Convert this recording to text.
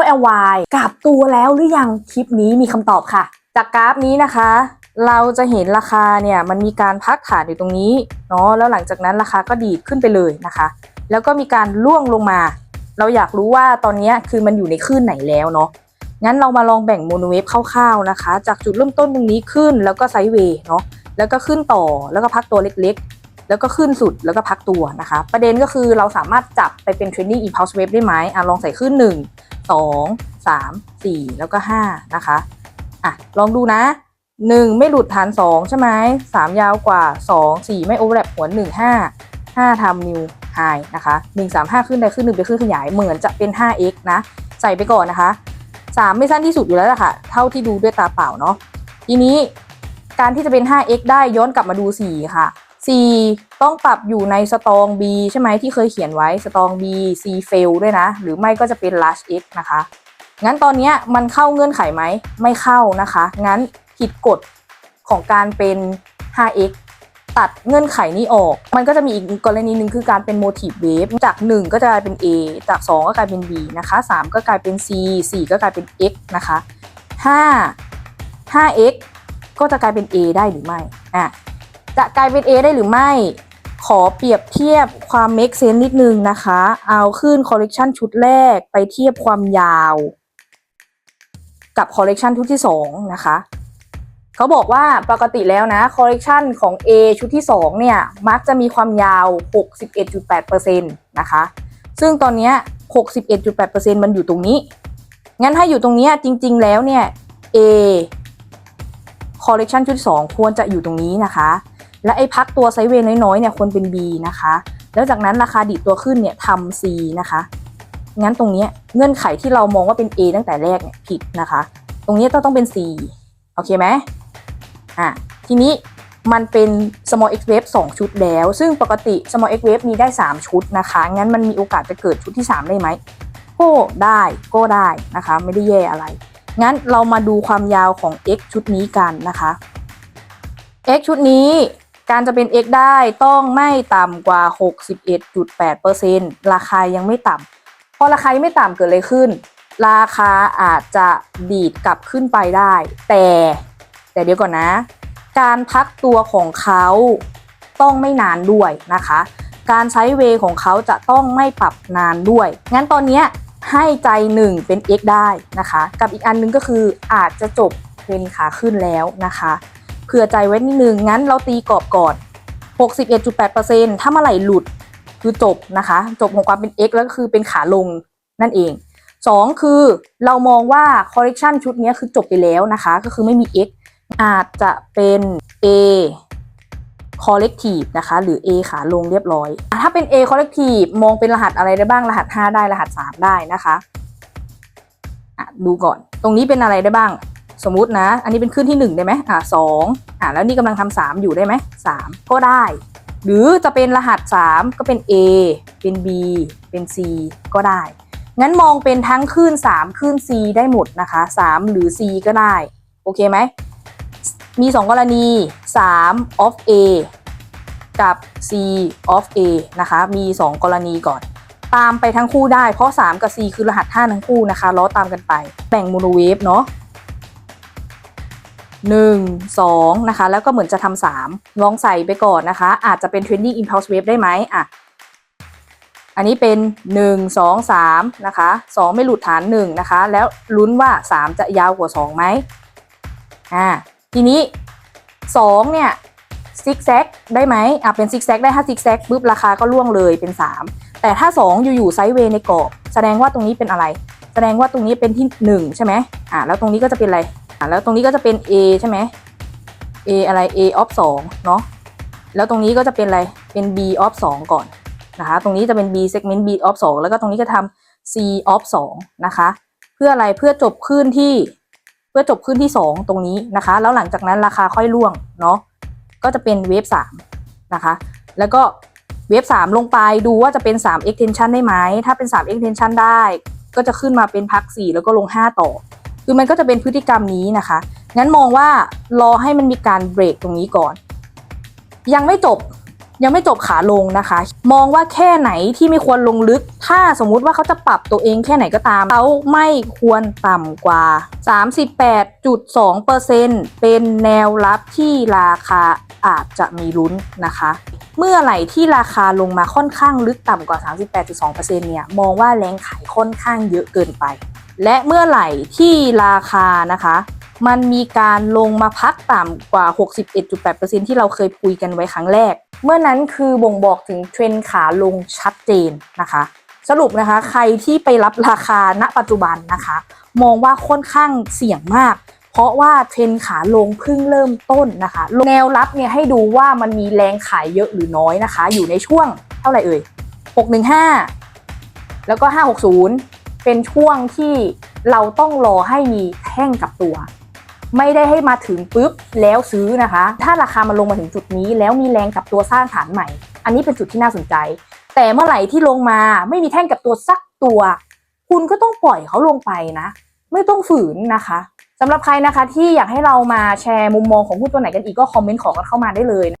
LLY กลับตัวแล้วหรือยังคลิปนี้มีคำตอบค่ะ จากกราฟนี้นะคะ เราจะเห็นราคาเนี่ยมันมีการพักฐานอยู่ตรงนี้เนาะแล้วหลังจากนั้นราคาก็ดีดขึ้นไปเลยนะคะ แล้วก็มีการล่วงลงมา เราอยากรู้ว่าตอนนี้คือมันอยู่ในคลื่นไหนแล้วเนาะงั้นเรามาลองแบ่งโมโนเวฟคร่าวๆนะคะ จากจุดเริ่มต้นตรงนี้ขึ้นแล้วก็ไซด์เวย์เนาะแล้วก็ขึ้นต่อแล้วก็พักตัวเล็กๆ แล้วก็ขึ้นสุดแล้วก็พักตัวนะคะ ประเด็นก็คือเราสามารถจับไปเป็น training impulse wave ได้ไหมอะลองใส่ขึ้น 1 2 3 4 แล้วก็ 5 นะคะอะลองดูนะ 1 ไม่หลุดฐาน 2 ใช่ไหม3 ยาวกว่า 2 4 ไม่โอเวอร์แลปหัว1 5 5ทำ new high นะคะ 1 3 5 ขึ้นได้ขึ้น 1 ไปขึ้นขยายเหมือนจะเป็น 5x นะ ใส่ไปก่อนนะคะ 3 ไม่สั้นที่สุดอยู่แล้วล่ะค่ะ เท่าที่ดูด้วยตาเปล่าเนาะทีนี้การที่จะเป็น 5x ได้ย้อนกลับมาดู 4 ค่ะ 4ต้องปรับอยู่ในสตอง B ใช่ไหมที่เคยเขียนไว้สตอง B C fail ด้วยนะ หรือไม่ก็จะเป็น large x นะคะ งั้นตอนนี้มันเข้าเงื่อนไขไหม ไม่เข้านะคะ งั้นผิดกฎของการเป็น 5x ตัดเงื่อนไขนี้ออก มันก็จะมีอีกกรณีหนึ่งคือการเป็น motive wave จาก 1 ก็จะกลายเป็น A จาก 2 ก็กลายเป็น B นะคะ 3 ก็กลายเป็น C 4 ก็กลายเป็น X นะคะ 5 5x ก็จะกลายเป็น A ได้หรือไม่ อะ จะกลายเป็น A ได้หรือไม่ ขอเปรียบเทียบความ make sense นิดนึงนะคะ เอาขึ้น collection ชุดแรกไปเทียบความยาว กับ collection ชุดที่ 2 นะคะเขาบอกว่าปกติแล้วนะ collection ของ A ชุดที่ 2 เนี่ย มักจะมีความยาว 61.8%นะคะ ซึ่งตอนนี้ 61.8%มันอยู่ตรงนี้ งั้นถ้าอยู่ตรงนี้จริงๆแล้วเนี่ย A collection ชุดที่2ควรจะอยู่ตรงนี้นะคะ และไอ้พักตัวไซเวย์น้อยๆเนี่ยควรเป็น B นะคะ แล้วจากนั้นราคาดีดตัวขึ้นเนี่ยทำ C นะคะ งั้นตรงนี้เงื่อนไขที่เรามองว่าเป็น A ตั้งแต่แรกเนี่ยผิดนะคะ ตรงนี้ต้องต้องเป็น C โอเคไหมอะทีนี้มันเป็น small x wave 2 ชุดแล้ว ซึ่งปกติ small x wave มีได้ 3 ชุดนะคะ งั้นมันมีโอกาสจะเกิดชุดที่ 3 ได้ไหมก็ได้ก็ได้นะคะ ไม่ได้แย่อะไร งั้นเรามาดูความยาวของ x ชุดนี้กันนะคะ x ชุดนี้ การจะเป็น x ได้ต้องไม่ต่ำกว่า 61.8%ราคายังไม่ต่ำพอราคายังไม่ต่ำเกิดอะไรขึ้น ราคาอาจจะดีดกลับขึ้นไปได้ แต่ แต่เดี๋ยวก่อนนะ การพักตัวของเขาต้องไม่นานด้วยนะคะ การใช้เวของเขาจะต้องไม่ปรับนานด้วย งั้นตอนนี้ให้ใจหนึ่งเป็น x ได้นะคะ กับอีกอันหนึงก็คืออาจจะจบเป็นขาขึ้นแล้วนะคะ เผื่อใจไว้นิดนึง งั้นเราตีกรอบก่อน 61.8%ถ้าเมื่อไหร่หลุดคือจบนะคะ จบของความเป็น x แล้วก็คือเป็นขาลงนั่นเอง 2 คือเรามองว่า correction ชุดนี้คือจบไปแล้วนะคะ ก็คือไม่มี x อาจจะเป็น a collective นะคะ หรือ a ขาลงเรียบร้อย ถ้าเป็น a collective มองเป็นรหัสอะไรได้บ้าง รหัส 5 ได้ รหัส 3 ได้นะคะอะดูก่อน ตรงนี้เป็นอะไรได้บ้าง สมมุตินะ อันนี้เป็นขึ้นที่ 1 ได้ไหมอะสองอะแล้วนี่กำลังทำสามอยู่ได้ไหมสามก็ได้ หรือจะเป็นรหัส 3 ก็เป็น A เป็น B เป็น C ก็ได้ งั้นมองเป็นทั้งคลื่น3คลื่น C ได้หมดนะคะ 3 หรือ C ก็ได้ โอเคไหม มี 2 กรณี 3 of A กับ C of A นะคะ มี 2 กรณีก่อน ตามไปทั้งคู่ได้ เพราะ 3 กับ C คือรหัส5ทั้งคู่นะคะ ล้อตามกันไป แบ่งโมโนเวฟเนาะ หนึ่งสองนะคะ แล้วก็เหมือนจะทำสามลองใส่ไปก่อนนะคะ อาจจะเป็น trending impulse wave ได้ไหมอะอันนี้เป็นหนึ่งสองสามนะคะสองไม่หลุดฐานหนึ่งนะคะ แล้วลุ้นว่าสามจะยาวกว่าสองไหมอ่าทีนี้สองเนี่ยซิกแซกได้ไหมอะเป็นซิกแซกได้ถ้าซิกแซกปุ๊บราคาก็ล่วงเลยเป็นสามแต่ถ้าสองอยู่ๆไซด์เวย์ในกรอบแสดงว่าตรงนี้เป็นอะไร แสดงว่าตรงนี้เป็นที่หนึ่งใช่ไหมอะแล้วตรงนี้ก็จะเป็นอะไร แล้วตรงนี้ก็จะเป็น A ใช่ไหม A อะไร A of 2เนาะแล้วตรงนี้ก็จะเป็นอะไรเป็น B of 2ก่อนนะคะตรงนี้จะเป็น B segment B of 2แล้วก็ตรงนี้จะทำ C of 2นะคะ เพื่ออะไรเพื่อจบขึ้นที่เพื่อจบขึ้นที่ 2 ตรงนี้นะคะ แล้วหลังจากนั้นราคาค่อยล่วงเนาะก็จะเป็นเวฟ3นะคะ แล้วก็เวฟ3ลงไปดูว่าจะเป็น 3 extension ได้ไหม ถ้าเป็น 3 extension ได้ ก็จะขึ้นมาเป็นพัก 4 แล้วก็ลง 5 ต่อ คือมันก็จะเป็นพฤติกรรมนี้นะคะ งั้นมองว่ารอให้มันมีการเบรกตรงนี้ก่อน ยังไม่จบยังไม่จบขาลงนะคะ มองว่าแค่ไหนที่ไม่ควรลงลึก ถ้าสมมุติว่าเขาจะปรับตัวเองแค่ไหนก็ตามเขาไม่ควรต่ำกว่า 38.2%เป็นแนวรับที่ราคาอาจจะมีลุ้นนะคะ เมื่อไหร่ที่ราคาลงมาค่อนข้างลึกต่ำกว่า 38.2%เนี่ยมองว่าแรงขายค่อนข้างเยอะเกินไป และเมื่อไหร่ที่ราคานะคะ มันมีการลงมาพักต่ำกว่า 61.8%ที่เราเคยคุยกันไว้ครั้งแรก เมื่อนั้นคือบ่งบอกถึงเทรนขาลงชัดเจนนะคะ สรุปนะคะใครที่ไปรับราคาณปัจจุบันนะคะ มองว่าค่อนข้างเสี่ยงมาก เพราะว่าเทรนขาลงเพิ่งเริ่มต้นนะคะ แนวรับเนี่ยให้ดูว่ามันมีแรงขายเยอะหรือน้อยนะคะ อยู่ในช่วงเท่าไหร่เอ่ย 615 แล้วก็ 560 เป็นช่วงที่เราต้องรอให้มีแท่งกับตัว ไม่ได้ให้มาถึงปุ๊บแล้วซื้อนะคะ ถ้าราคามันลงมาถึงจุดนี้ แล้วมีแรงกับตัวสร้างฐานใหม่ อันนี้เป็นจุดที่น่าสนใจ แต่เมื่อไหร่ที่ลงมาไม่มีแท่งกับตัวสักตัว คุณก็ต้องปล่อยเขาลงไปนะ ไม่ต้องฝืนนะคะ สำหรับใครนะคะที่อยากให้เรามาแชร์มุมมองของหุ้นตัวไหนกันอีกก็คอมเมนต์ขอกันเข้ามาได้เลย